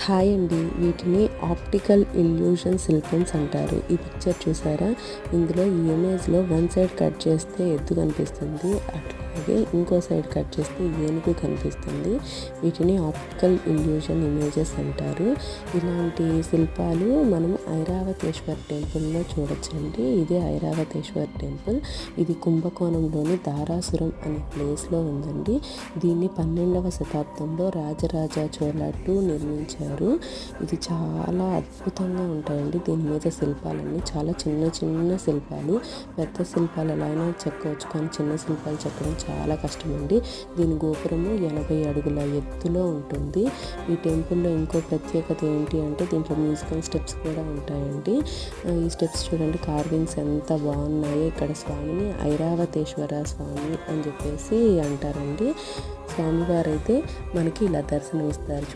Hi అండి. వీటిని optical illusion శిల్పమ్స్ అంటారు. ఈ పిక్చర్ చూసారా? ఇందులో ఈ ఇమేజ్లో వన్ సైడ్ కట్ చేస్తే ఎద్దు కనిపిస్తుంది. అలాగే ఇంకో సైడ్ కట్ చేస్తే ఏనుగు కనిపిస్తుంది. వీటిని ఆప్టికల్ ఇల్యూషన్ ఇమేజెస్ అంటారు. ఇలాంటి శిల్పాలు మనం ఐరావతేశ్వర్ టెంపుల్లో చూడొచ్చండి. ఇది ఐరావతేశ్వర్ టెంపుల్. ఇది కుంభకోణంలోని దారాసురం అనే ప్లేస్లో ఉందండి. దీన్ని పన్నెండవ శతాబ్దంలో రాజరాజ చోళ టూ నిర్మించారు. ఇది చాలా అద్భుతంగా ఉంటాయండి. దీని మీద శిల్పాలన్నీ చాలా చిన్న చిన్న శిల్పాలు. పెద్ద శిల్పాలు ఎలా అయినా చెక్కవచ్చు కానీ చిన్న శిల్పాలు చెక్కడం చాలా కష్టం అండి దీని గోపురము ఎనభై అడుగుల ఎత్తులో ఉంటుంది. ఈ టెంపుల్లో ఇంకో ప్రత్యేకత ఏంటి అంటే దీంట్లో మ్యూజికల్ స్టెప్స్ కూడా ఉంటాయండి. ఈ స్టెప్స్ చూడండి. కార్వింగ్స్ ఎంత బాగున్నాయో ఇక్కడ స్వామిని ఐరావతేశ్వర స్వామి అని చెప్పేసి అంటారండి. స్వామివారు అయితే మనకి ఇలా దర్శనం ఇస్తారు